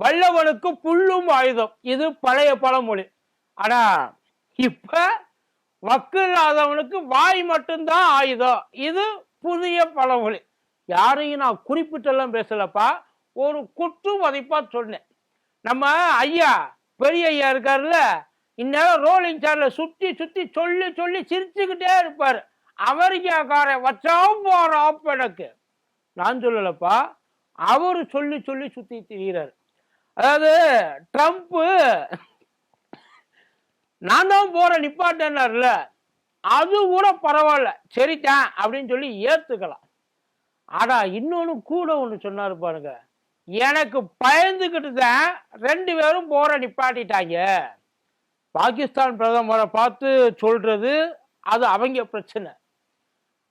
வல்லவனுக்கு புல்லும் ஆயுதம். இது பழைய பழமொழி. ஆனா இப்ப வக்கு இல்லாதவனுக்கு வாய் மட்டும்தான் ஆயுதம். இது புதிய பழமொழி. யாரையும் நான் குறிப்பிட்டெல்லாம் பேசலப்பா. ஒரு குற்று மதிப்பா சொன்னேன். நம்ம ஐயா பெரிய ஐயா இருக்காருல்ல இந்நேரம் ரோலிங் சேர்ல சுத்தி சுத்தி சொல்லி சொல்லி சிரிச்சுக்கிட்டே இருப்பாரு. அமெரிக்காக்காரன் வச்சாவும் போற எனக்கு. நான் சொல்லலப்பா அவரு சொல்லி சொல்லி சுத்தி திரிகிறார் அதாவது ட்ரம்ப்பு நான் தான் போற நிப்பாட்டேன்னார்ல அது கூட பரவாயில்ல சரிதான் அப்படின்னு சொல்லி ஏத்துக்கலாம். ஆனா இன்னொன்னு கூட ஒன்று சொன்னாரு பாருங்க எனக்கு பயந்துக்கிட்டு தான் ரெண்டு பேரும் போற நிப்பாட்டிட்டாங்க. பாகிஸ்தான் பிரதமரை பார்த்து சொல்றது அது அவங்க பிரச்சனை.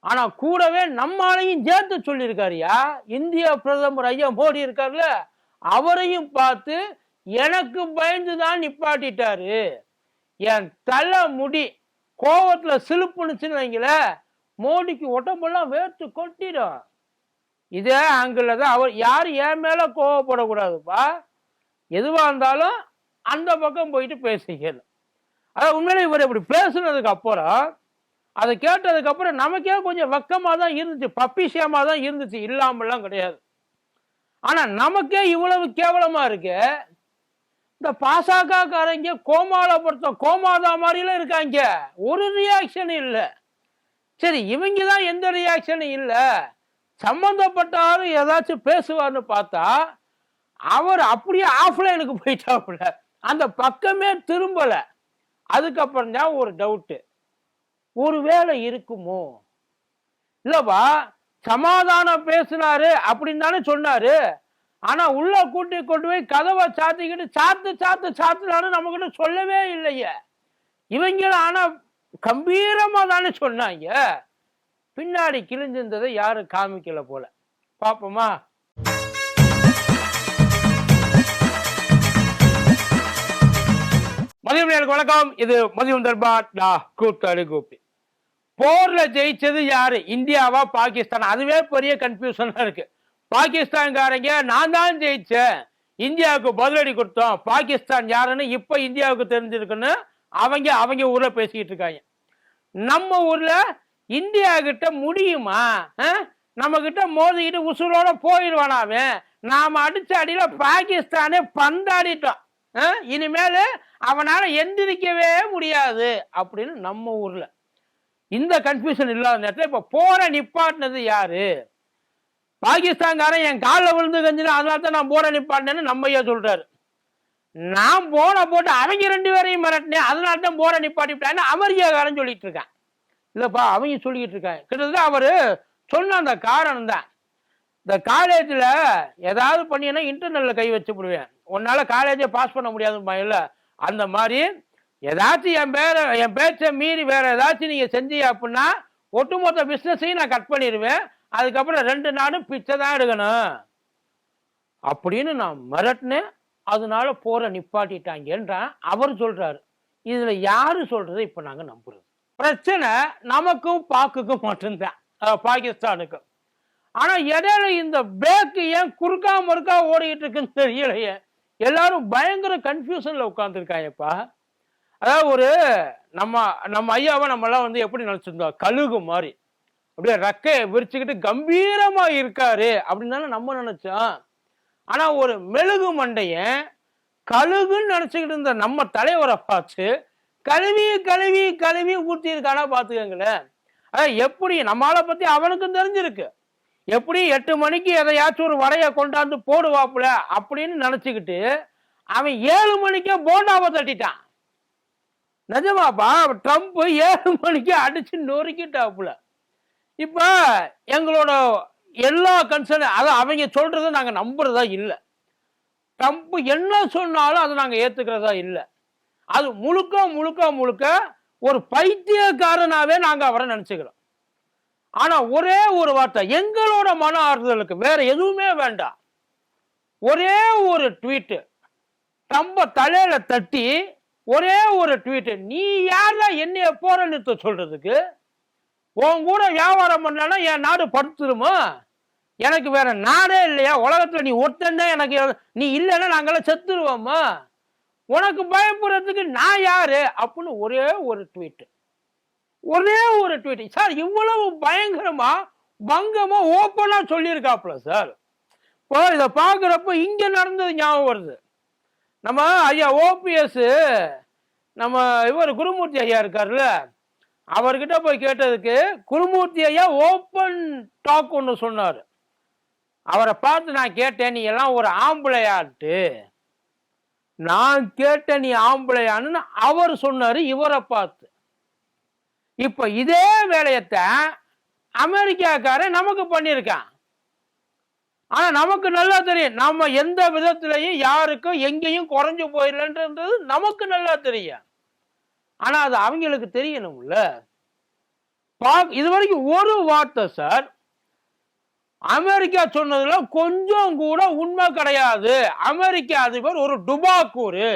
ஆனா கூடவே நம்மாலையும் சேர்த்து சொல்லியிருக்காருயா இந்திய பிரதமர் ஐயா மோடி இருக்கார்ல அவரையும் பார்த்து எனக்கு பயந்து தான் நிப்பாட்டிட்டாரு. என் தலை முடி கோவத்துல சிலுப்புனுச்சுன்னு வைங்கள மோடிக்கு உடம்பெல்லாம் வேர்த்து கொட்டிடும். இதே ஆங்கிள் தான் அவர் யார் என் மேல கோவப்படக்கூடாதுப்பா. எதுவா இருந்தாலும் அந்த பக்கம் போயிட்டு பேசிக்கணும் அதான் உண்மையிலே இவர் இப்படி பேசுனதுக்கு அப்புறம் அதை கேட்டதுக்கு அப்புறம் நமக்கே கொஞ்சம் வெக்கமாக தான் இருந்துச்சு பப்பிஷியமாக தான் இருந்துச்சு இல்லாமலாம் கிடையாது. ஆனா நமக்கே இவ்வளவு கேவலமா இருக்கு? இந்த பாசகக்காரங்க கோமாலப்படுத்த கோமாதா மாதிரிலாம் இருக்காங்க. ஒரு ரியாக்ஷன் இல்லை. சரி இவங்க தான் எந்த ரியாக்ஷனும் இல்லை. சம்மந்தப்பட்டாலும் ஏதாச்சும் பேசுவார்னு பார்த்தா அவர் அப்படியே ஆஃப்லைனுக்கு போயிட்டாப்புல. அந்த பக்கமே திரும்பலை. அதுக்கப்புறம் தான் ஒரு டவுட்டு ஒருவேளை இருக்குமோ? இல்லைவா? சமாதானம் பேசினாரு அப்படின்னு தானே சொன்னாரு. ஆனா உள்ள கூட்டி கொண்டு போய் கதவை சாத்திக்கிட்டு சாத்து சாத்து சாத்துனாலும் நம்ம கிட்ட சொல்லவே இல்லையே. இவங்கள ஆனா கம்பீரமா தானே சொன்னாங்க. பின்னாடி கிழிஞ்சிருந்ததை யாரும் காமிக்கல போல. பாப்போமா. மதியம் எனக்கு வணக்கம். இது மதியம் தர்பார் நான் கூத்தாடி கோபி. போர்ல ஜெயிச்சது யாரு? இந்தியாவா பாகிஸ்தான்? அதுவே பெரிய கன்ஃபியூஷனா இருக்கு. பாகிஸ்தான்காரங்க நான் தான் ஜெயிச்சேன். இந்தியாவுக்கு பதிலடி கொடுத்தோம். பாகிஸ்தான் யாருன்னு இப்ப இந்தியாவுக்கு தெரிஞ்சிருக்குன்னு அவங்க அவங்க ஊர்ல பேசிக்கிட்டு இருக்காங்க. நம்ம ஊர்ல இந்தியா கிட்ட முடியுமா? நம்ம கிட்ட மோதிக்கிட்டு உசுரோட போயிடுவானாவே நாம அடிச்ச அடியில பாகிஸ்தானே பந்தாடிட்டோம். இனிமேல் அவனால எந்திரிக்கவே முடியாது. அப்படின்னு நம்ம ஊர்ல. இந்த கன்ஃபியூஷன் இல்லாத நேரத்தில் இப்போ போரை நிப்பாட்டினது யாரு? பாகிஸ்தான்காரன் என் காலில் விழுந்து கஞ்சினா அதனால தான் நான் போரை நிப்பாட்டினேன்னு நம்ம ஐயா சொல்றாரு. நான் போன போட்டு அவங்க ரெண்டு பேரையும் மிரட்டினேன் அதனால தான் போரை நிப்பாட்டிவிட்டான்னு அமெரிக்காக்காரன் சொல்லிட்டு இருக்கான். இல்லைப்பா அவங்க சொல்லிக்கிட்டு இருக்காங்க. கிட்டத்தட்ட அவர் சொன்ன அந்த காரணம் தான். இந்த காலேஜில் ஏதாவது பண்ணினா இன்டர்னலில் கை வச்சு விடுவேன் உன்னால காலேஜை பாஸ் பண்ண முடியாதுமா இல்லை அந்த மாதிரி ஏதாச்சும் என் பேரை என் பேச்சை மீறி வேற ஏதாச்சும் நீங்க செஞ்சீங்க அப்படின்னா ஒட்டுமொத்த பிஸ்னஸையும் நான் கட் பண்ணிடுவேன். அதுக்கப்புறம் ரெண்டு நாடும் பிச்சை தான் எடுக்கணும். அப்படின்னு நான் மிரட்டினேன். அதனால போற நிப்பாட்டிட்டாங்கன்றான். அவர் சொல்றாரு. இதுல யாரு சொல்றதை இப்ப நாங்க நம்புறது? பிரச்சனை நமக்கும் பாக்குக்கும் மட்டும்தான். பாகிஸ்தானுக்கு. பாகிஸ்தானுக்கும் ஆனா இடையில இந்த பேக்கு ஏன் குறுக்கா முறுக்கா ஓடிக்கிட்டு இருக்குன்னு தெரியலையே. எல்லாரும் பயங்கர கன்ஃபியூஷன்ல உட்காந்துருக்காங்கப்பா அதாவது ஒரு நம்ம நம்ம ஐயாவை நம்மலாம் வந்து எப்படி நினைச்சிருந்தோம்? கழுகு மாதிரி. அப்படியே ரெக்கையை விரிச்சுக்கிட்டு கம்பீரமா இருக்காரு அப்படின்னு தானே நம்ம நினைச்சோம். ஆனா ஒரு மெழுகு மண்டையன் கழுகுன்னு நினைச்சுக்கிட்டு இருந்த நம்ம தலைவரை பார்த்து கழுவி கழுவி கழுவி ஊற்றி இருக்கானா பார்த்துக்கங்களேன். அதான் எப்படி நம்மளை பத்தி அவனுக்கும் தெரிஞ்சிருக்கு. எப்படி எட்டு மணிக்கு எதையாச்சும் ஒரு வடையை கொண்டாந்து போடுவாப்புல அப்படின்னு நினைச்சுக்கிட்டு அவன் ஏழு மணிக்கே போண்டாவை தட்டிட்டான். நிஜமாப்பா ட்ரம்ப் ஏழு மணிக்கு அடிச்சு நொறுக்கிட்டாப்புல. இப்போ எங்களோட எல்லா கன்சர்ன் அதை அவங்க சொல்கிறத நாங்கள் நம்புறதா இல்லை. ட்ரம்ப் என்ன சொன்னாலும் அதை நாங்கள் ஏற்றுக்கிறதா இல்லை. அது முழுக்க முழுக்க முழுக்க ஒரு பைத்தியக்காரனாகவே நாங்கள் அவரை நினச்சிக்கிறோம். ஆனால் ஒரே ஒரு வார்த்தை எங்களோட மன ஆறுதலுக்கு வேற எதுவுமே வேண்டாம். ஒரே ஒரு ட்வீட்டு ட்ரம்ப தலையில தட்டி ஒரே ஒரு ட்வீட்டு நீ யாரா என்னைய போற நிறுத்த சொல்றதுக்கு? உன் கூட வியாபாரம் பண்ணலன்னா என் நாடு படுத்துருமா? எனக்கு வேற நாடே இல்லையா? உலகத்துல நீ ஒருத்தன் எனக்கு நீ இல்லைன்னா நாங்களாம் செத்துருவோம்மா உனக்கு பயப்படுறதுக்கு நான் யாரு? அப்படின்னு ஒரே ஒரு ட்வீட்டு ஒரே ஒரு ட்வீட் சார் இவ்வளவு பயங்கரமா பங்கமா ஓப்பனா சொல்லியிருக்காப்புல சார். இப்போ இதை பார்க்குறப்ப இங்கே நடந்தது ஞாபகம் வருது. நம்ம ஐயா ஓபிஎஸ் நம்ம இவர் குருமூர்த்தி ஐயா இருக்கார்ல அவர்கிட்ட போய் கேட்டதுக்கு குருமூர்த்தி ஐயா ஓப்பன் டாக் ஒன்று சொன்னார். அவரை பார்த்து நான் கேட்டேன் நீ எல்லாம் ஒரு ஆம்பளையாட்டு நான் கேட்டேன் நீ ஆம்பளையான்னு அவர் சொன்னார் இவரை பார்த்து. இப்போ இதே வேலையத்தை அமெரிக்காக்காரன் நமக்கு பண்ணியிருக்கான். ஆனா நமக்கு நல்லா தெரியும். நம்ம எந்த விதத்திலையும் யாருக்கும் எங்கேயும் குறைஞ்சு போயிடலன்றது நமக்கு நல்லா தெரியும். ஆனா அது அவங்களுக்கு தெரியணும்ல. பா இது வரைக்கும் ஒரு வார்த்தை சார். அமெரிக்கா சொன்னதுல கொஞ்சம் கூட உண்மை கிடையாது. அமெரிக்க அதிபர் ஒரு டுபாக்கூரு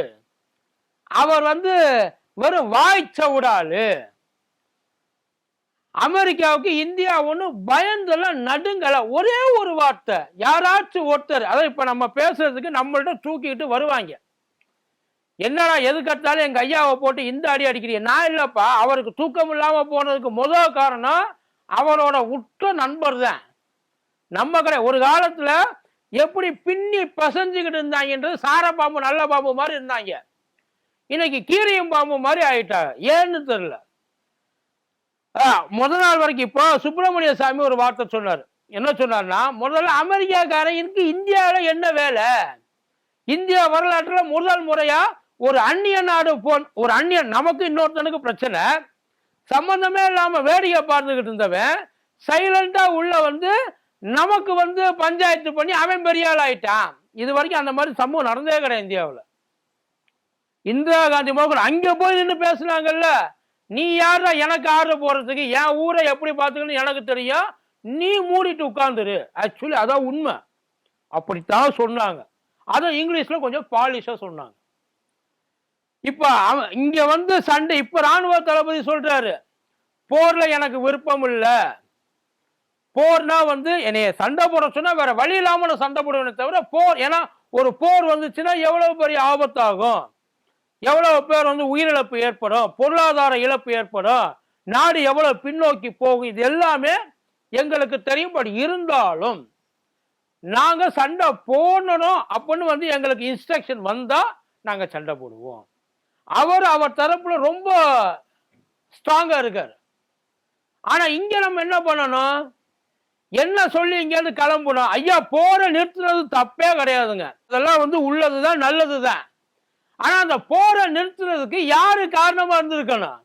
அவர் வந்து வெறும் வாய்ச்சவுடாலு அமெரிக்காவுக்கு இந்தியா ஒன்று பயந்தெல்லாம் நடுங்கல. ஒரே ஒரு வார்த்தை. யாராச்சும் ஒருத்தர் அதான் இப்போ நம்ம பேசுறதுக்கு நம்மள்ட்ட தூக்கிக்கிட்டு வருவாங்க. என்னடா எதுக்கத்தாலும் எங்கள் ஐயாவை போட்டு இந்த அடி அடிக்கிறீங்க? நான் இல்லைப்பா அவருக்கு தூக்கம் இல்லாமல் போனதுக்கு முதல் காரணம் அவரோட உற்ற நண்பர் தான். நம்ம கடை ஒரு காலத்தில் எப்படி பின்னி பசஞ்சுக்கிட்டு இருந்தாங்கன்றது சார பாம்பு நல்ல பாம்பு மாதிரி இருந்தாங்க. இன்னைக்கு கீரியும் பாம்பு மாதிரி ஆயிட்டாங்க. ஏன்னு தெரியல. முத நாள் வரைக்கும் இப்போ சுப்பிரமணிய சாமி ஒரு வார்த்தை சொன்னார். என்ன சொன்னார்னா முதல்ல அமெரிக்காக்காரனுக்கு இந்தியாவில் என்ன வேலை? இந்தியா வரலாற்றில் முதல் முறையாக ஒரு அந்நிய நாடு போன் ஒரு அந்நியன் நமக்கு இன்னொருத்தனுக்கு பிரச்சனை. சம்பந்தமே இல்லாமல் வேடிக்கை பார்த்துக்கிட்டு இருந்தவன் சைலண்டாக உள்ள வந்து நமக்கு வந்து பஞ்சாயத்து பண்ணி அவன் பெரிய ஆள் ஆயிட்டான். இது வரைக்கும் அந்த மாதிரி சம்பவம் நடந்தே கிடையாது இந்தியாவில். இந்திரா காந்தி மோகன் அங்கே போய் நின்று பேசுனாங்கல்ல. நீ யாரா எனக்கு ஆர்டர் போறதுக்கு என் ஊரை எப்படி பார்த்துக்கணும் எனக்கு தெரியும். நீ மூடிட்டு உட்காந்துரு ஆக்சுவலி அதான் உண்மை. அப்படித்தான் சொன்னாங்க. அதுவும் இங்கிலீஷ்ல கொஞ்சம் பாலிஷா சொன்னாங்க. இப்ப அவன் இங்க வந்து சண்டை இப்ப ராணுவ தளபதி சொல்றாரு போர்ல எனக்கு விருப்பம் இல்லை. போர்னா வந்து என்னைய சண்டை போட சொன்னா வேற வழி இல்லாமல் நான் சண்டை போடுவேனே தவிர போர் ஏன்னா ஒரு போர் வந்துச்சுன்னா எவ்வளவு பெரிய ஆபத்தாகும்? எவ்வளவு பேர் வந்து உயிரிழப்பு ஏற்படும் பொருளாதார இழப்பு ஏற்படும் நாடு எவ்வளவு பின்னோக்கி போகும் இது எல்லாமே எங்களுக்கு தெரியும். பட் இருந்தாலும் நாங்க சண்டை போடணும் அப்படின்னு வந்து எங்களுக்கு இன்ஸ்ட்ரக்ஷன் வந்தா நாங்க சண்டை போடுவோம். அவர் அவர் தரப்புல ரொம்ப ஸ்ட்ராங்கா இருக்கார். ஆனா இங்க நம்ம என்ன பண்ணணும்? என்ன சொல்லி இங்கேருந்து கிளம்பணும்? ஐயா போற நிறுத்துறது தப்பே கிடையாதுங்க. அதெல்லாம் வந்து உள்ளதுதான் நல்லதுதான். ஆனா அந்த போரை நிறுத்துறதுக்கு யாரு காரணமா இருந்திருக்கணும்?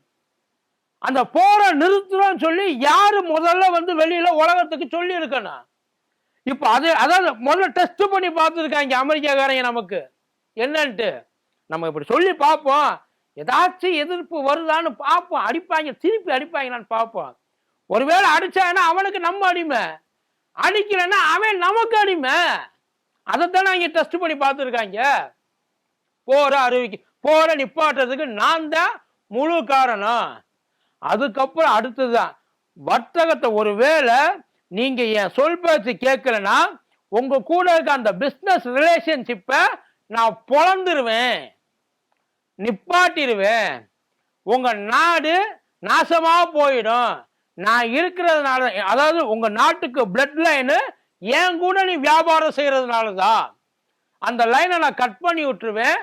அந்த போரை நிறுத்துறோம்னு சொல்லி யாரு முதல்ல வந்து வெளியில உலகத்துக்கு சொல்லி இருக்கணும் இப்ப அது அதாவது முதல்ல டெஸ்ட் பண்ணி பார்த்துருக்காங்க அமெரிக்காக்காரங்க நமக்கு. என்னன்ட்டு? நம்ம இப்படி சொல்லி பார்ப்போம். ஏதாச்சும் எதிர்ப்பு வருதான்னு பார்ப்போம். அடிப்பாங்க திருப்பி அடிப்பாங்களான்னு பார்ப்போம். ஒருவேளை அடிச்சாங்கன்னா அவனுக்கு நம்ம அடிமை. அடிக்கலைன்னா அவன் நமக்கு அடிமை. அதைத்தானே இங்கே டெஸ்ட் பண்ணி பார்த்துருக்காங்க. போற அறிவிக்க போற நிப்பாட்டுறதுக்கு நான் தான் முழு காரணம். அதுக்கப்புறம் அடுத்ததுதான் வர்த்தகத்தை ஒருவேளை நீங்க என் சொல் பேச்சு கேட்கலன்னா உங்க கூட இருக்க அந்த பிஸ்னஸ் ரிலேஷன்ஷிப்பை நான் பொழந்துருவேன். நிப்பாட்டிடுவேன் உங்க நாடு நாசமாக போயிடும். நான் இருக்கிறதுனால அதாவது உங்க நாட்டுக்கு பிளட் லைனு என் கூட நீ வியாபாரம் செய்யறதுனால தான் அந்த லைனை நான் கட் பண்ணி விட்டுருவேன்.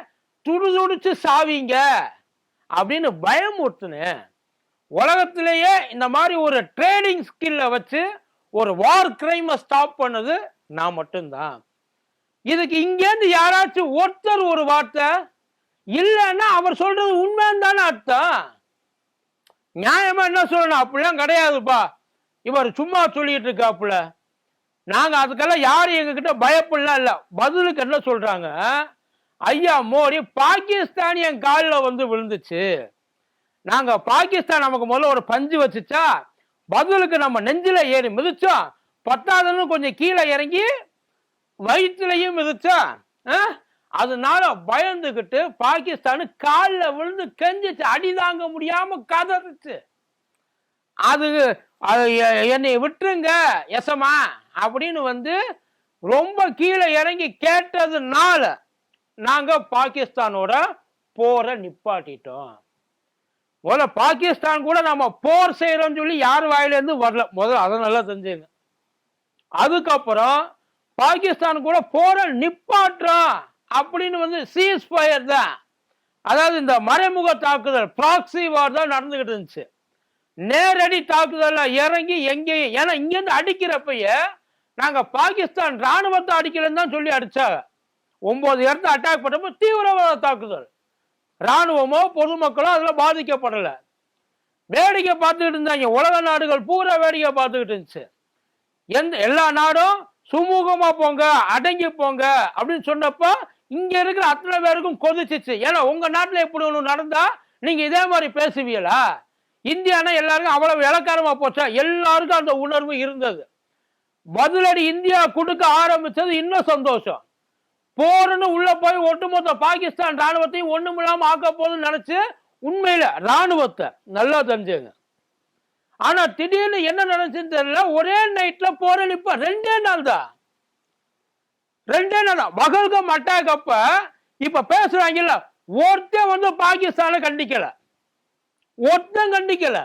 துடுதுடிச்சு சாவீங்க அப்படின்னு பயமுறுத்துனேன் உலகத்திலேயே இந்த மாதிரி ஒரு ட்ரேடிங் ஸ்கில்ல வச்சு ஒரு வார் கிரைமை ஸ்டாப் பண்ணது நான் மட்டும்தான். இதுக்கு இங்கேருந்து யாராச்சும் ஒருத்தர் ஒரு வார்த்தை இல்லைன்னா அவர் சொல்றது உண்மைன்னு தானே அர்த்தம். நியாயமா என்ன சொல்லணும்? அப்படிலாம் கிடையாதுப்பா. இவர் சும்மா சொல்லிட்டு இருக்காப்புல. நாங்க அதுக்கெல்லாம் யாரும் எங்ககிட்ட பயப்படலாம் இல்லை. பதிலுக்கு என்ன சொல்றாங்க? ஐயா மோடி பாகிஸ்தான் என் காலில் வந்து விழுந்துச்சு நாங்க பாகிஸ்தான் நமக்கு முதல்ல ஒரு பஞ்சு வச்சுச்சா பதிலுக்கு நம்ம நெஞ்சில ஏறி மிதிச்சோம் பத்தாதுன்னு கொஞ்சம் கீழே இறங்கி வயிற்றுலையும் மிதிச்சோம் ஆ? அதனால பயந்துகிட்டு பாகிஸ்தான் காலில் விழுந்து கெஞ்சிச்சு அடி தாங்க முடியாம கதறிச்சு அது அது என்னை விட்டுருங்க எசமா அப்படின்னு வந்து ரொம்ப கீழே இறங்கி கேட்டதுனால நாங்கள் பாகிஸ்தானோட போரை நிப்பாட்டிட்டோம். முதல்ல பாகிஸ்தான் கூட நம்ம போர் செய்கிறோம்னு சொல்லி யார் வாயிலேருந்து வரல. முதல்ல அதை நல்லா தெரிஞ்சுங்க. அதுக்கப்புறம் பாகிஸ்தான் கூட போரை நிப்பாட்டுறோம் அப்படின்னு வந்து சீஸ் ஃபயர் தான். அதாவது இந்த மறைமுக தாக்குதல் ப்ராக்சி வார் தான் நடந்துகிட்டு இருந்துச்சு. நேரடி தாக்குதலில் இறங்கி எங்கேயும் ஏன்னா இங்கேருந்து அடிக்கிறப்பயே நாங்கள் பாகிஸ்தான் ராணுவத்தை அடிக்கலன்னு தான் சொல்லி அடித்தாங்க ஒன்பது இடத்த அட்டாக் பண்ணப்போ தீவிரவாத தாக்குதல். ராணுவமோ பொதுமக்களோ அதில் பாதிக்கப்படலை. வேடிக்கை பார்த்துக்கிட்டு இருந்தாங்க. உலக நாடுகள் பூரா வேடிக்கை பார்த்துக்கிட்டு இருந்துச்சு. எந்த எல்லா நாடும் சுமூகமாக போங்க அடங்கி போங்க அப்படின்னு சொன்னப்போ இங்கே இருக்கிற அத்தனை பேருக்கும் கொதிச்சிச்சு. ஏன்னா உங்கள் நாட்டில் எப்படி ஒன்று நடந்தால் நீங்கள் இதே மாதிரி பேசுவீங்களா? இந்தியானா எல்லாருக்கும் அவ்வளவு இலக்காரமாக போச்சா? எல்லாருக்கும் அந்த உணர்வு இருந்தது. பதிலடி இந்தியா கொடுக்க ஆரம்பித்தது இன்னும் சந்தோஷம். போர்னு உள்ள போய் ஒட்டுமொத்த பாகிஸ்தான் ராணுவத்தையும் ஒண்ணும் இல்லாம ஆக்க போதுன்னு நினைச்சு உண்மையில ராணுவத்தை நல்லா தெரிஞ்சுங்க. ஆனா திடீர்னு என்ன நினைச்சுன்னு தெரியல. ஒரே நைட்ல போற நிப்ப ரெண்டே நாள் தான். ரெண்டே நாள் தான். பகல்கம் அட்டாக் அப்ப இப்ப பேசுறாங்கல்ல ஒருத்தன் வந்து பாகிஸ்தானை கண்டிக்கல. ஒருத்தன் கண்டிக்கல.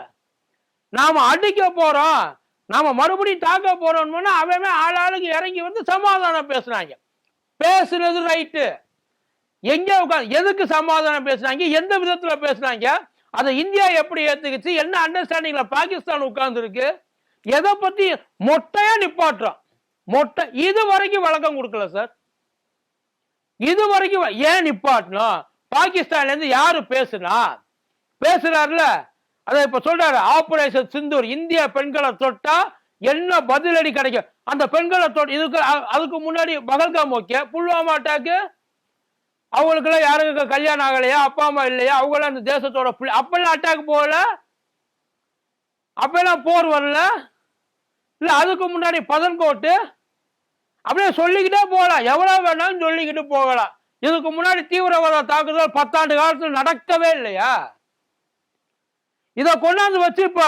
நாம அடிக்க போறோம். நாம மறுபடியும் தாக்க போறோம்னு அவன் ஆளாளுக்கு இறங்கி வந்து சமாதானம் பேசுனாங்க பேசுறது ரைட்டு எங்க உட்காந்து எதுக்கு சமாதானம் பேசுனாங்க? எந்த விதத்துல பேசுனாங்க? அதை இந்தியா எப்படி ஏத்துக்கிச்சு? என்ன அண்டர்ஸ்டாண்டிங்ல பாகிஸ்தான் உட்கார்ந்து இருக்கு எதை பத்தி மொட்டையா நிப்பாட்டுறோம். மொட்டை இது வரைக்கும் வழக்கம் கொடுக்கல சார் இது வரைக்கும் ஏன் நிப்பாட்டணும்? பாகிஸ்தான்ல இருந்து யாரு பேசுனா? பேசுறாருல அதை இப்ப சொல்றாரு ஆபரேஷன் சிந்தூர் இந்திய பெண்களை தொட்டா என்ன பதிலடி கிடைக்கும்? அந்த பெண்களை இதுக்கு அதுக்கு முன்னாடி பகல்காம் ஓகே புல்வாமா அட்டாக்கு அவங்களுக்குலாம் யாருக்கு கல்யாணம் ஆகலையா? அப்பா அம்மா இல்லையா? அவங்களாம் அந்த தேசத்தோட பிள்ளை. அப்பெல்லாம் அட்டாக் போகல? அப்பெல்லாம் போர் வரல? இல்லை அதுக்கு முன்னாடி பதன்கோட்டு அப்படியே சொல்லிக்கிட்டே போகலாம். எவ்வளோ வேணாலும் சொல்லிக்கிட்டு போகலாம். இதுக்கு முன்னாடி தீவிரவாத தாக்குதல் பத்தாண்டு காலத்தில் நடக்கவே இல்லையா? இதை கொண்டாந்து வச்சு இப்போ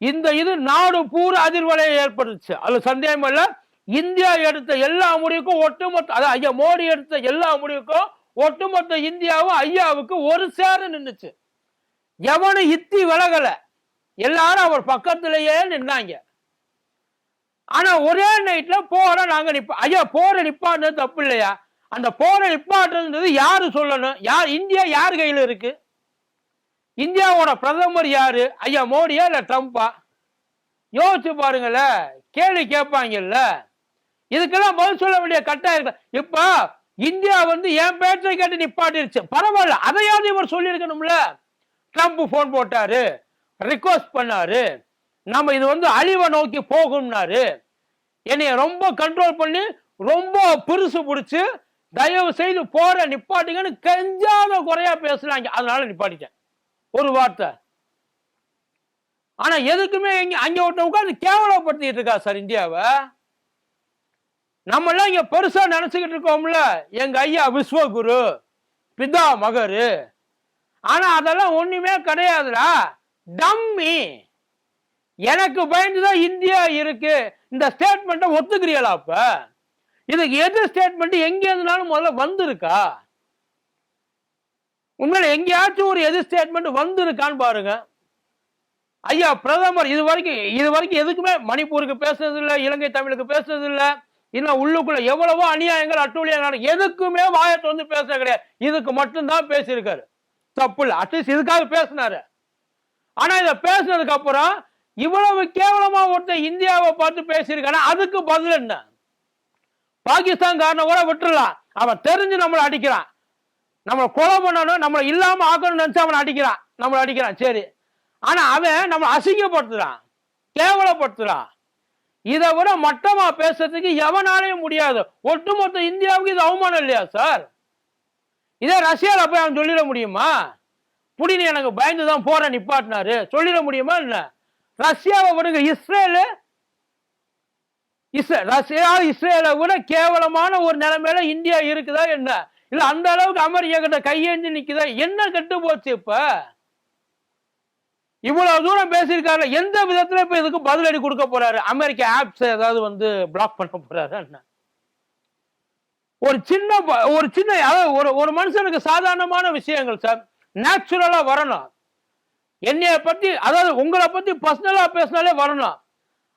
இந்த இது நாடு பூரா அதிர்வலையை ஏற்பட்டுச்சு அது சந்தேகம் இல்ல. இந்தியா எடுத்த எல்லா முடிவுக்கும் ஒட்டுமொத்த அதாவது ஐயா மோடி எடுத்த எல்லா முடிவுக்கும் ஒட்டுமொத்த இந்தியாவும் ஐயாவுக்கு ஒரு சேர நின்றுச்சு எவனு இத்தி விலகல. எல்லாரும் அவர் பக்கத்திலேயே நின்னாங்க. ஆனா ஒரே நைட்ல போற நாங்க நிப்ப ஐயா போற நிப்பாட்டுறது தப்பு இல்லையா? அந்த போற நிப்பாட்டுறது யாரு சொல்லணும்? யார் இந்தியா யார் கையில இருக்கு? இந்தியாவோட பிரதமர் யாரு? ஐயா மோடியா இல்ல ட்ரம்ப்பா? யோசிச்சு பாருங்கல்ல கேள்வி கேட்பாங்கல்ல. இதுக்கெல்லாம் பதில் சொல்ல வேண்டிய கட்டாயம் இருக்கு. இப்ப இந்தியா வந்து என் பேச்சை கேட்டு நிப்பாட்டிருச்சு. பரவாயில்ல அதையாவது இவர் சொல்லியிருக்கணும்ல. ட்ரம்ப் போன் போட்டாரு ரிக்வஸ்ட் பண்ணாரு. நம்ம இது வந்து அழிவை நோக்கி போகும்னாரு. என்னைய ரொம்ப கண்ட்ரோல் பண்ணி ரொம்ப பெருசு பிடிச்சி தயவு செய்து போற நிப்பாட்டுங்கன்னு கெஞ்சாத குறையா பேசுறாங்க அதனால நிப்பாட்டிட்டேன். ஒரு வார்த்தை. ஆனா எதுக்குமே இங்க அங்க ஒருத்த உட்கார்ந்து கேவலப்படுத்திட்டு இருக்கா சார் இந்தியாவை? நம்ம எல்லாம் இங்க பெருசா நினைச்சுக்கிட்டு இருக்கோம்ல. எங்க ஐயா விஸ்வகுரு பிதா மகரு ஆனா அதெல்லாம் ஒண்ணுமே கிடையாதுடா. டம்மி. எனக்கு பயந்துதான் இந்தியா இருக்கு. இந்த ஸ்டேட்மெண்ட்டை ஒத்துக்கிறீங்களா அப்ப? இதுக்கு எது ஸ்டேட்மெண்ட் எங்க இருந்தாலும் முதல்ல வந்திருக்கா? உண்மையில எங்கேயாச்சும் ஒரு எது ஸ்டேட்மெண்ட் வந்துருக்கான்னு பாருங்க. ஐயா பிரதமர் இது வரைக்கும் இது வரைக்கும் எதுக்குமே மணிப்பூருக்கு பேசுறது இல்லை இலங்கை தமிழுக்கு பேசுறது இல்லை இன்னும் உள்ளுக்குள்ள எவ்வளவோ அநியாயங்கள் அட்டூழியங்கள் எதுக்குமே வாயத்தை வந்து பேச கிடையாது. இதுக்கு மட்டும்தான் பேசியிருக்காரு. தப்பு இல்லை. அட்லீஸ்ட் இதுக்காக பேசினாரு. ஆனா இதை பேசுனதுக்கு அப்புறம் இவ்வளவு கேவலமா ஒருத்தர் இந்தியாவை பார்த்து பேசியிருக்கானா? அதுக்கு பதில் என்ன? பாகிஸ்தான் காரணம் கூட விட்டுறலாம். அவன் தெரிஞ்சு நம்மளை அடிக்கிறான். நம்மளை கொலை பண்ணணும் நம்மளை இல்லாமல் ஆக்கணும்னு நினச்சா அவனை அடிக்கிறான். நம்மளை அடிக்கிறான். சரி. ஆனால் அவன் நம்மளை அசிங்கப்படுத்துகிறான் கேவலப்படுத்துகிறான் இதை விட மட்டமாக பேசுறதுக்கு எவனாலையும் முடியாது. ஒட்டுமொத்த இந்தியாவுக்கு இது அவமானம் இல்லையா சார்? இதே ரஷ்யாவில் போய் அவன் சொல்லிட முடியுமா? புடினி எனக்கு பயந்து தான் போற நிப்பாட்டினாரு. சொல்லிட முடியுமா என்ன? ரஷ்யாவை விடுங்க. இஸ்ரேலு? இஸ்ரே ரஷ்யா இஸ்ரேலை விட கேவலமான ஒரு நிலைமையில இந்தியா இருக்குதா என்ன? இல்ல அந்த அளவுக்கு அமெரிக்கா கிட்ட கையேந்தி நிக்குதா? என்ன கெட்டு போச்சு இப்ப? இவ்வளவு தூரம் பேசியிருக்காரு எந்த விதத்துல இப்ப இதுக்கு பதிலடி கொடுக்க போறாரு? அமெரிக்க ஆப்ஸ் ஏதாவது வந்து பிளாக் பண்ண போறாரு என்ன? ஒரு சின்ன ஒரு சின்ன அதாவது ஒரு ஒரு மனுஷனுக்கு சாதாரணமான விஷயங்கள் சார் நேச்சுரலா வரணும். என்னைய பத்தி அதாவது உங்களை பத்தி பர்சனலா பேசினாலே வரணும்.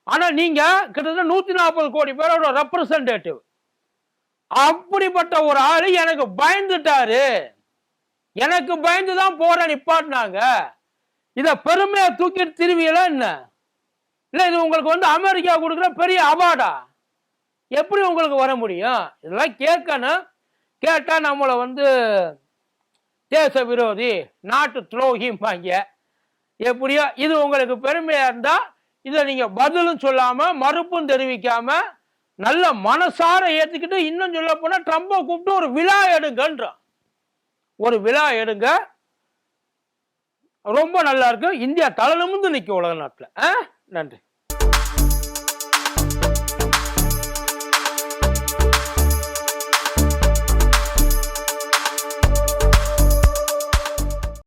ஆனா நீங்க கிட்டத்தட்ட நூத்தி நாற்பது கோடி பேரோட ரெப்ரசன்டேட்டிவ் அப்படிப்பட்ட ஒரு ஆளு எனக்கு பயந்துட்டாரு. எனக்கு பயந்து தான் போற நிப்பாட்டினாங்க. இத பெருமையா தூக்கிட்டு திருவியல என்ன? இல்ல இது உங்களுக்கு வந்து அமெரிக்கா கொடுக்குற பெரிய அவார்டா? எப்படி உங்களுக்கு வர முடியும்? இதெல்லாம் கேட்கணும். கேட்டா நம்மளை வந்து தேச விரோதி நாட்டு துரோகிம்பாங்க. எப்படியோ இது உங்களுக்கு பெருமையா இருந்தா இதை நீங்க பதிலும் சொல்லாம மறுப்பும் தெரிவிக்காம நல்ல மனசார ஏத்துக்கிட்டு இன்னும் சொல்ல போனா ட்ரம்பை கூப்பிட்டு ஒரு விழா எடுங்கன்றான் ஒரு விழா எடுங்க. ரொம்ப நல்லா இருக்கு. இந்தியா தலை நிமிந்து நிற்கும் உலக நாட்டில். நன்றி.